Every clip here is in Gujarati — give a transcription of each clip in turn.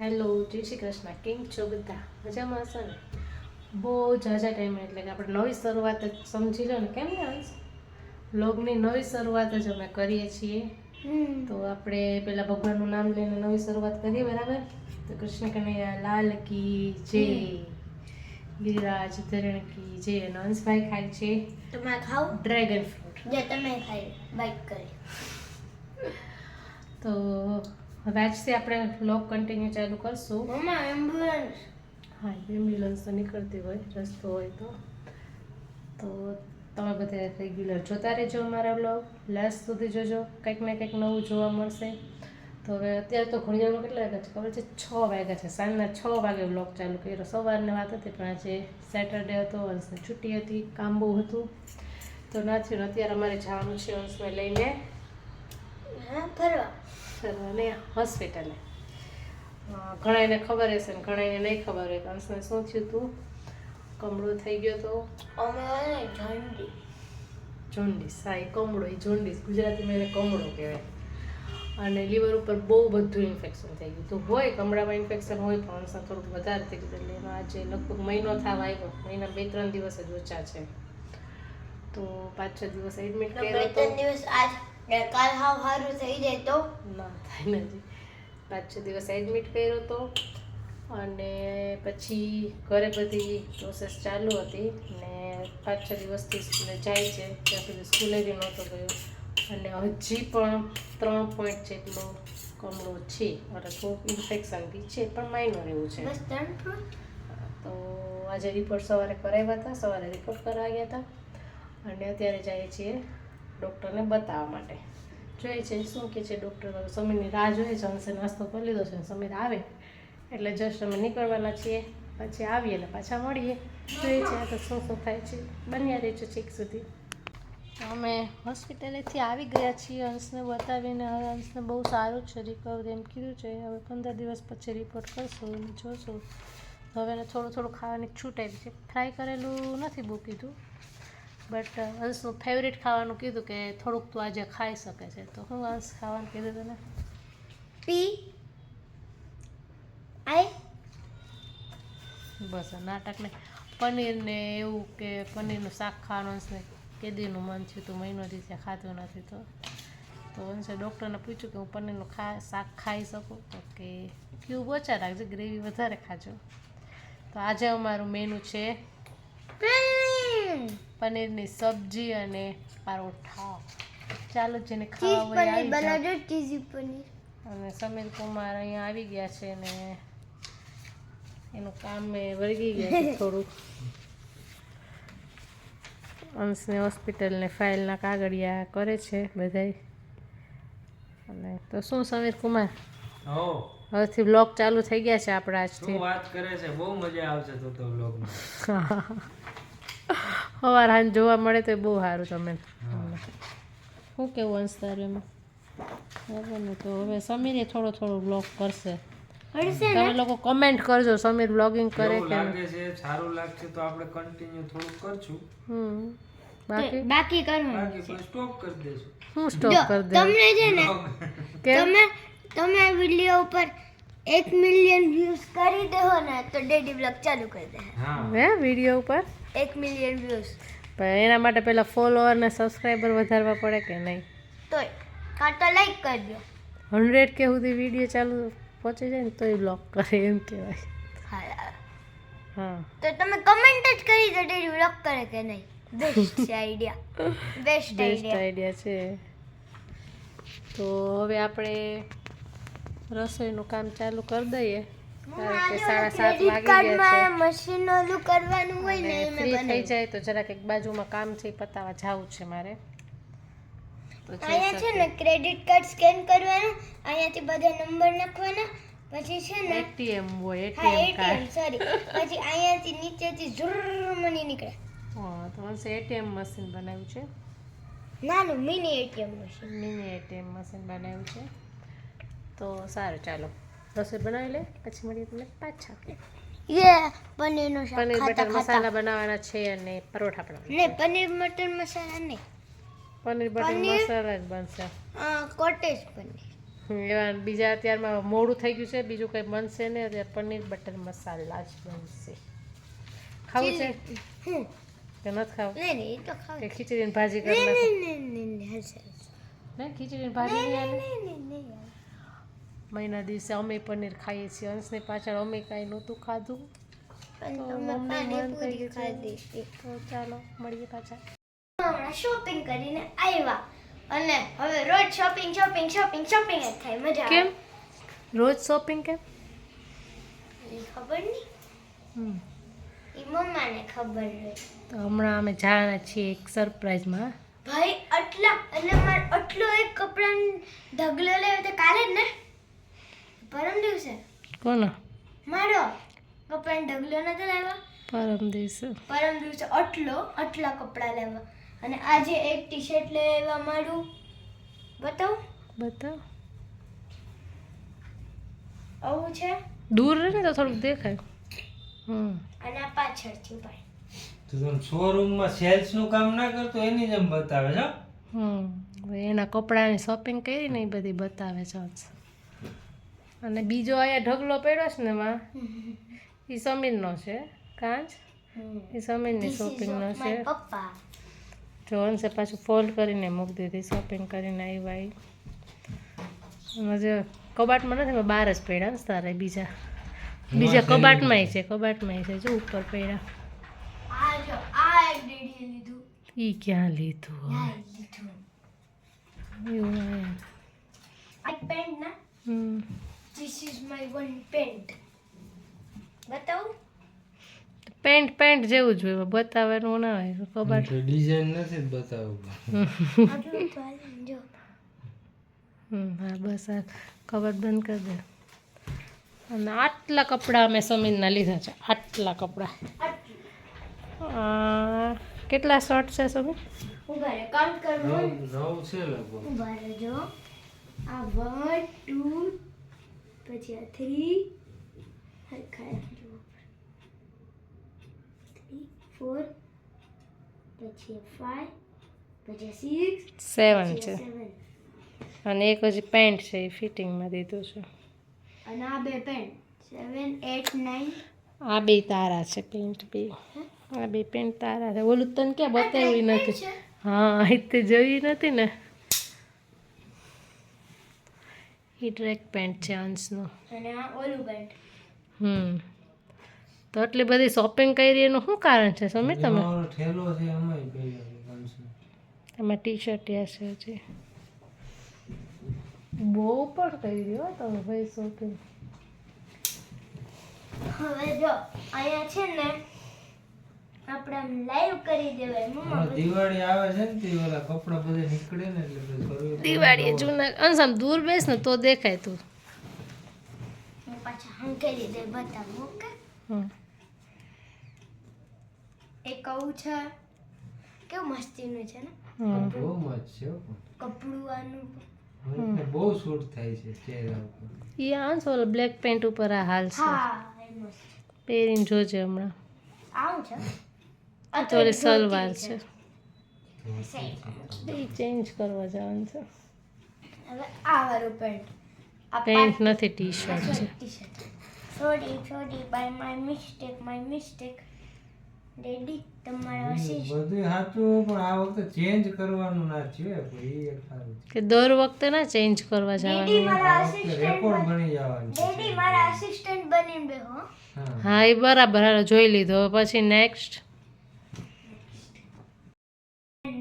હેલો જય શ્રી કૃષ્ણ. કેમ છો બધા? મજામાં હશો ને? બહુ જાજા ટાઈમ એટલે કે આપણે નવી શરૂઆત જ સમજી લો ને. કેમ ને હંસ લોગની નવી શરૂઆત જ અમે કરીએ છીએ. તો આપણે પહેલાં ભગવાનનું નામ લઈને નવી શરૂઆત કરીએ બરાબર? તો કૃષ્ણ કનૈયા લાલ કી જય. ગિરિરાજ ધરણ કી જય. અને હંસભાઈ ખાય છે તમે ખાવ? Dragon fruit. જે તમે ખાઈ બાઈક કરી. તો હવે આજથી આપણે બ્લોગ કન્ટિન્યુ ચાલુ કરશું. મમ્મા એમ્બ્યુલન્સ હા એમ્બ્યુલન્સ તો નીકળતી હોય રસ્તો હોય તો. તો તમે બધા રેગ્યુલર જોતા રહેજો અમારા બ્લોગ લાસ્ટ સુધી જોજો. કંઈક ને કંઈક નવું જોવા મળશે. તો હવે અત્યારે તો ઘડિયાળમાં કેટલા વાગ્યા છે? ખબર છે? છ વાગ્યા છે. સાંજના છ વાગે બ્લોગ ચાલુ કર્યો. સવારની વાત હતી પણ આજે સેટરડે હતો અંશને છુટ્ટી હતી કામ બહુ હતું. તો ના થયું અત્યારે અમારે જવાનું છે અંશને લઈને. હા ફરવા. અને હોસ્પિટલે ઘણાને ખબર હશે ને ઘણાને નહીં ખબર હોય કંસને શું થયું હતું કમળો થઈ ગયો તો? જોન્ડિસ હા એ કમળો એ જોન્ડિસ ગુજરાતીમાં એને કમળો કહેવાય. અને લીવર ઉપર બહુ બધું ઇન્ફેક્શન થઈ ગયું. તો હોય કમળામાં ઇન્ફેક્શન હોય પણ અંશને થોડુંક વધારે થઈ ગયું. એટલે એમાં આજે લગભગ મહિનો થવા આવ્યો. મહિના બે ત્રણ દિવસ જ ઓછા છે. તો પાંચ છ દિવસ એડમિટ કર્યો તો દિવસ આજ ને કાલ હાવ સારું થઈ જાય તો? ના થાય નથી. પાંચ છ દિવસ એડમિટ કર્યો હતો અને પછી ઘરે બધી પ્રોસેસ ચાલુ હતી ને પાંચ છ દિવસથી સ્કૂલે જાય છે. ત્યાં સુધી સ્કૂલે બી નહોતો ગયો. અને હજી પણ ત્રણ પોઈન્ટ જેટલો કમળો છે. અને થોડુંક ઇન્ફેક્શન બી છે પણ માઇનર એવું છે. તો આજે રિપોર્ટ સવારે કરાવ્યા હતા સવારે રિપોર્ટ કરાવ્યા ગયા હતા. અને અત્યારે જઈએ છીએ ડૉક્ટરને બતાવવા માટે. જોઈએ છે શું કે છે, ડૉક્ટર સમીરની રાહ જોઈએ છે અંશે નાસ્તો કરી લીધો છે સમીર આવે. એટલે જસ્ટ અમે નીકળવાના છીએ, પછી આવીએ એટલે પાછા મળીએ. જોઈએ છે તો શું શું થાય છે, બન્યા રહેજો છેક સુધી. અમે હોસ્પિટલેથી આવી ગયા છીએ અંશને બતાવીને હવે અંશને બહુ સારું છે રિકવરી એમ કીધું છે. હવે પંદર દિવસ પછી રિપોર્ટ કરશું અને જોશું. હવે થોડું થોડું ખાવાની છૂટ આવી છે. ફ્રાય કરેલું નથી બહુ કીધું. બટ હંસનું ફેવરેટ ખાવાનું કીધું કે થોડુંક તું આજે ખાઈ શકે છે. તો હું હંસ ખાવાનું કીધું તને? પી આઈ બસ નાટકને પનીરને એવું કે પનીરનું શાક ખાવાનું હંસને કેદીનું મન થયું તું મહિનોથી ત્યાં ખાતું નથી તો. તો હંસે ડૉક્ટરને પૂછ્યું કે હું પનીરનું ખા શાક ખાઈ શકું? તો કે ક્યુબ ઓછા રાખજો ગ્રેવી વધારે ખાજો. તો આજે અમારું મેનુ છે પનીરની સબ્જી અને પરોઠા. ચાલો જેને ખાવા હોય પનીર આવી બનાવજો ચીઝી પનીર. અને સમીર કુમાર અહીંયા આવી ગયા છે ને એનું કામ મેં વળગી ગયા છે થોડુંક. અંશને હોસ્પિટલને ફાઇલના કાગળિયા કરે છે બધાય. અને તો શું સમીર કુમાર? હવેથી બ્લોગ ચાલુ થઈ ગયા છે આપણા આજથી. વાત કરે છે? બહુ મજા આવશે તો તો વ્લોગમાં. સવાર હાંજ જોવા મળે તો બહુ સારું તમે. શું કેવું અંશ તારું એમાં? બરાબર ને તો હવે સમીરે થોડો થોડો બ્લોગ કરશે. હડશે તમે લોકો કમેન્ટ કરજો સમીર બ્લોગિંગ કરે કેવું કે લાગે છે સારું લાગશે તો આપણે કન્ટિન્યુ થોડુંક કરશું. હમ બાકી? બાકી કરવાનું બાકી પછી સ્ટોપ કરી દઈશું હું સ્ટોપ જો કરી દે તમને છે ને કેમ? તમે તમે આ વીડિયો ઉપર એક મિલિયન વ્યૂઝ કરી દેહો ને તો ડેડી બ્લોગ ચાલુ કરી દે હા. હે વીડિયો ઉપર? એક મિલિયન વ્યૂઝ પણ એના માટે પહેલાં ફોલોઅર ને સબસ્ક્રાઈબર વધારવા પડે કે નહીં? તોય. કાં તો લાઈક કરજો. હંડ્રેડ કે સુધી વીડિયો ચાલુ પહોંચી જાય ને તોય બ્લોક કરે એમ કહેવાય. હા. તો તમે કમેન્ટ જ કરી દો ડેડી બ્લોક કરે કે નહીં? બેસ્ટ આઈડિયા બેસ્ટ આઈડિયા છે. તો હવે આપણે રસોઈનું કામ ચાલુ કરી દઈએ. સાડા સાત વાગી ગયા મશીન ઓલું કરવાનું હોય ને ફ્રી થઈ જાય તો જરાક એક બાજુમાં કામ છે પતાવા જવું છે મારે. તો અહીંયા છે ને ક્રેડિટ કાર્ડ સ્કેન કરવાનું. અહીંયાથી બધા નંબર નાખવાના. પછી છે ને એટીએમ હોય એટીએમ કાર્ડ સોરી પછી અહીંયાથી નીચેથી ઝુર મની નીકળે. હા તો હશે એટીએમ મશીન બનાવ્યું છે. નાનું mini ATM machine mini ATM machine બનાવ્યું છે. તો સારું ચાલો. રસોઈ બનાવી લે પછી મળીએ તમને પાછા યે પનીરનું શાક પનીર બટર મસાલા બનાવવાના છે અને પરોઠા બનાવવાના ને પનીર મટર મસાલા નહીં પનીર બટર મસાલા જ બનશે કોટેજ પનીર એવા બીજા અત્યારમાં મોડું થઈ ગયું છે બીજું કંઈ બનશે નહીં અત્યારે પનીર બટર મસાલા જ બનશે ખાવું છે કે નથી ખાવું નહીં નહીં તો ખાવું કે ખીચડીની ભાજી કરી નાખો નહીં. ને ખીચડીની ભાજી નહીં નહીં નહીં. મહિના દિવસે અમે પનીર ખાઈએ છીએ. અંશની પાછળ અમે કાંઈ નહોતું ખાધું. તો મમ્મી મન થઈ ગયું છે. ખાધી. હતી. તો ચાલો મળીએ પાછા. હમણાં શોપિંગ કરીને આવ્યા. અને હવે રોજ શોપિંગ શોપિંગ શોપિંગ શોપિંગ જ થાય. મજા કેમ? રોજ શોપિંગ કેમ? ઈ ખબર નહીં હમ. મમ્માને ખબર હોય તો હમણાં અમે જવાના છીએ એક સરપ્રાઈઝમાં ભાઈ આટલા એટલે મારે આટલો એક કપડાં ઢગલો લેવો તો કાલે જ ને? પરમ દિવસે? કોનો મારો. કપડાં ઢગલો નતો લાવ્યો? પરમ દિવસે. પરમ દિવસે આટલો આટલા કપડાં લેવા અને આજે એક ટી શર્ટ લેવા મારું. બતાવ? બતાવ. આવું છે? દૂર રહે ને તો થોડુંક દેખાય. હમ. અને આ પાછળથી ભાઈ. તો શોરૂમમાં સેલ્સનું કામ ના કરતો એની જેમ બતાવે છે હમ. એના કપડાની શોપિંગ કરી ને એ બધી બતાવે છે. અને બીજો અહીંયા ઢગલો પડ્યો છે ને એમાં એ સમીરનો છે. કાંચ? એ સમીરની શોપિંગનો છે. મારા પપ્પા જો અંશે પાછું ફોલ્ડ કરીને મૂકી દીધી શોપિંગ કરીને આવ્યા. અને જે કબાટમાં નથી બહાર જ પડ્યા ને તારે બીજા. બીજા કબાટમાંય છે કબાટમાંય છે. જો ઉપર પડ્યા આ જો આ એક ડેડીએ લીધું. ઈ ક્યાં લીધું? આ એક લીધું? એવું. પેન્ટ ના? હમ. This is my one pant બતાવું? પેન્ટ પેન્ટ જેવું જ હોય બતાવવાનું ના હોય કબાટ ડિઝાઇન નથી બતાવવું. જો. હમ હા બસ આ કબાટ બંધ કરી દે. અને આટલા કપડાં અમે સમીરના લીધા છે આટલા કપડાં. કેટલા શર્ટ છે સમીર ઊભા રહે કાઉન્ટ કરવું નવ છે લગભગ. ઊભા રહેજો. આ વન ટુ પછી આ થ્રી હરખા થ્રી ફોર પછી ફાઈવ પછી સિક્સ સેવન છે. અને એક હજી પેન્ટ છે એ ફિટિંગમાં દીધું છે. અને આ બે પેન્ટ સેવન એટ નાઇન આ બે તારા છે પેન્ટ બે. આ બે પેન્ટ તારા છે. ઓલું તને ક્યાં બતાવ્યું નથી? હા એ તે જોયું નથી ને? એ ટ્રેક પેન્ટ છે અંશનું. અને આ ઓલું પેન્ટ હમ. તો આટલી બધી શોપિંગ કરી એનું શું કારણ છે સમીર તમે? થેલો છે. એમાં ટી શર્ટ યા છે હજી. બહુ પણ કરી રહ્યો તમે ભાઈ શોપિંગ હવે જો અહીંયા છે ને આપણે લાઈવ કરી દેવાય મમ્મા દિવાળી આવે છે ને તે ઓલા કપડા બધા નીકળે ને એટલે બધું કરવું પડે. જૂના અંશ આમ દૂર બેસ ને તો દેખાય તું. હું પાછા હંકેલી દે બતાવું ઓકે હમ. એક આવું છે કેવું મસ્તીનું છે ને? હમ. બહુ મસ્ત છે કપડું બહુ સૂટ થાય છે ચહેરા ઉપર. એ બ્લેક પેન્ટ ઉપર આ હાલ છે. હા એ મસ્ત. પહેરીને જોજે હમણાં. આવું છે? તો સલવાર છે. એ ચેન્જ કરવા જવાનું છે. હવે આ વાળું પેન્ટ. પેન્ટ નથી ટી શર્ટ છે. T shirt sorry sorry by my mistake my mistake daddy તમારા આશીષ બધું સાચું પણ આ વખતે ચેન્જ કરવાનું ના છે સારું કે દર વખતે ના ચેન્જ કરવા ડેડી જવાનું. મારા આસિસ્ટન્ટ રેકોર્ડ બની જવાનું ડેડી મારા આસિસ્ટન્ટ બનીને બેહો હા. હા. એ બરાબર હાલો જોઈ લીધો. પછી નેક્સ્ટ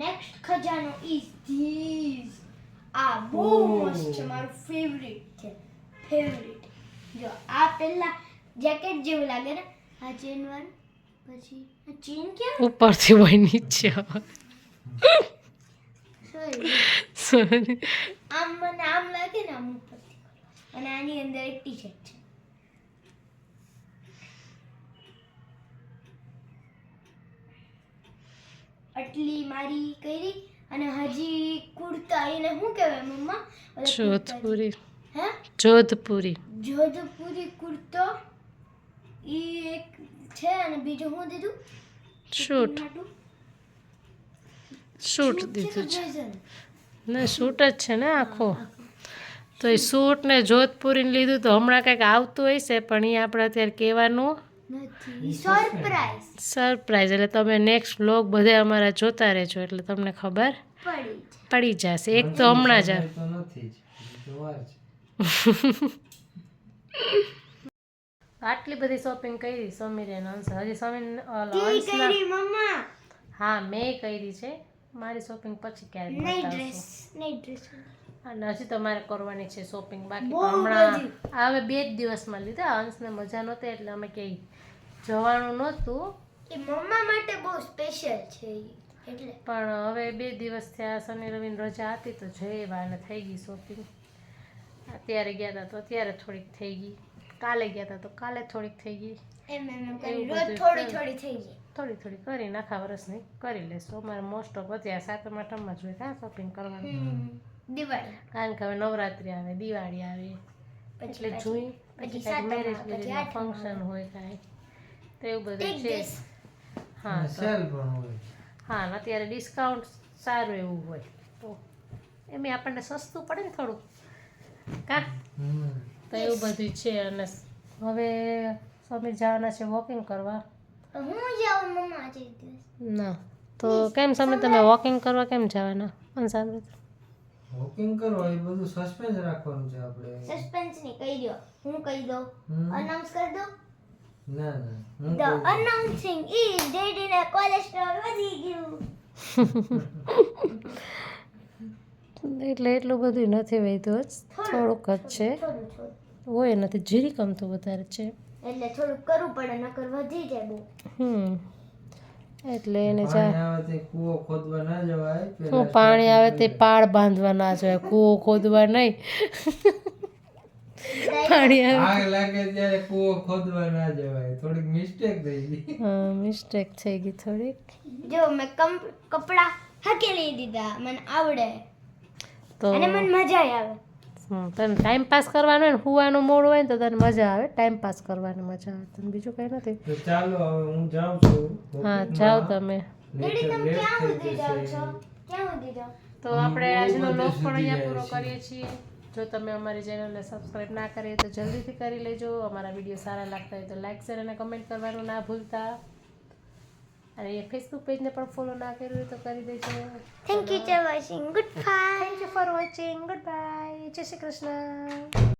નેક્સ્ટ ખજાનો ઇઝ ધીસ આ બહુ મસ્ત છે મારું ફેવરિટ છે ફેવરિટ જો આ પહેલા જેકેટ જેવું લાગે ને આ ચેન વાળું પછી આ ચેન ક્યાં? ઉપરથી હોય નીચે. Sorry Sorry. આમ મને આમ લાગે ને આમ ઉપરથી. અને આની અંદર એક ટી શર્ટ છે. આટલી મારી કરી અને હજી કુર્તા એને શું કહેવાય મમ્મા? જોધપુરી. હે? જોધપુરી. જોધપુરી કુર્તો. એ એક છે અને બીજું શું દીધું? શૂટ. શૂટ દીધું છે. ને શૂટ જ છે ને આખો. તો એ સૂટ ને જોધપુરીને લીધું તો હમણાં કંઈક આવતું હશે પણ એ આપણે અત્યારે કહેવાનું સરપ્રાઈઝ સરપ્રાઈઝ એટલે તમે નેક્સ્ટ વ્લોગ બધે અમારા જોતા રહેજો એટલે તમને ખબર પડી જશે. એક તો હમણાં જ આટલી બધી શોપિંગ કરી સમીરે અંશ હજી સમીર હા મેં કરી છે. મારી શોપિંગ પછી ક્યારેક અને હજી તો મારે કરવાની છે શોપિંગ બાકી હમણાં હવે બે જ દિવસમાં લીધા. અંશને મજા નહોતી એટલે અમે ક્યાંય જવાનું નહોતું. એ મમ્મા માટે બહુ સ્પેશિયલ છે એટલે. પણ હવે બે દિવસ થયા શનિ રવિની રજા હતી તો જઈ વાને થઈ ગઈ શોપિંગ અત્યારે ગયા હતા તો અત્યારે થોડીક થઈ ગઈ. કાલે ગયા હતા તો કાલે થોડીક થઈ ગઈ. એમ એમ બધું થોડી થોડી થઈ જાય થોડી થોડી કરીને આખા વર્ષની કરી લેશું. અમારે મોસ્ટ ઓફ અત્યારે સાતમ આઠમમાં જોઈ કાં શોપિંગ કરવાનું. દિવાળી. કારણ કે હવે નવરાત્રિ આવે દિવાળી આવે. એટલે જોઈ પછી મેરેજ બેરેજના ફંક્શન હોય કાંઈ. તો એવું બધું છે. હા સેલ પણ હોય. હા અત્યારે ડિસ્કાઉન્ટ સારું એવું હોય. તો એમ આપણને સસ્તું પડે ને થોડુંક. કા? તો એવું બધું છે. અને હવે સમીર જવાના છે વોકિંગ કરવા. હું જાઉં મમ્મા આજે ના. તો કેમ સમય તમે વોકિંગ કરવા કેમ જવાના? પણ સાંભળો વોકિંગ કરવા એ બધું સસ્પેન્સ રાખવાનું છે આપણે. સસ્પેન્સની કહી દો હું કહી દઉં. અનાઉન્સ કરી દો ના ના હું ધ અનાઉન્સિંગ ઇઝ ડેડી ને કોલેસ્ટ્રોલ વધી ગયું. એટલે એટલું બધું નથી વહેતું જ. થોડુંક જ છે. હોય નથી જીરી કમતું વધારે છે. એટલે થોડુંક કરવું પડે નકર વધી જાય બહુ. હમ. એટલે એને શું પાણી આવે તે કૂવો ખોદવા ના જવાય હું પાણી આવે તે પાળ બાંધવા ના જવાય કૂવો ખોદવા નહીં. પાણી આવે આગ લાગે ત્યારે કૂવો ખોદવા ના જવાય થોડીક મિસ્ટેક થઈ ગઈ. મિસ્ટેક થઈ ગઈ થોડીક. જો મેં કમ કપડા હકેલી દીધા મને આવડે. તો અને મને મજા આવે. તને ટાઈમ પાસ કરવાનો હોય ને હુવાનું મોડ હોય ને તો તને મજા આવે. ટાઈમ પાસ કરવાની મજા આવે. તને બીજું કંઈ નથી? ચાલો હવે હું જાઉં છું. હા જાઓ તમે. તો આપણે આજનો લોક પણ અહીંયા પૂરો કરીએ છીએ. જો તમે અમારી ચેનલને સબસ્ક્રાઈબ ના કરી તો જલ્દીથી કરી લેજો. અમારા વીડિયો સારા લાગતા હોય તો લાઈક શેર અને કમેન્ટ કરવાનું ના ભૂલતા. અને એ ફેસબુક પેજને પણ ફોલો ના કર્યું હોય તો કરી દેજો. Thank you for watching good bye thank you for watching good bye Jai Shri Krishna.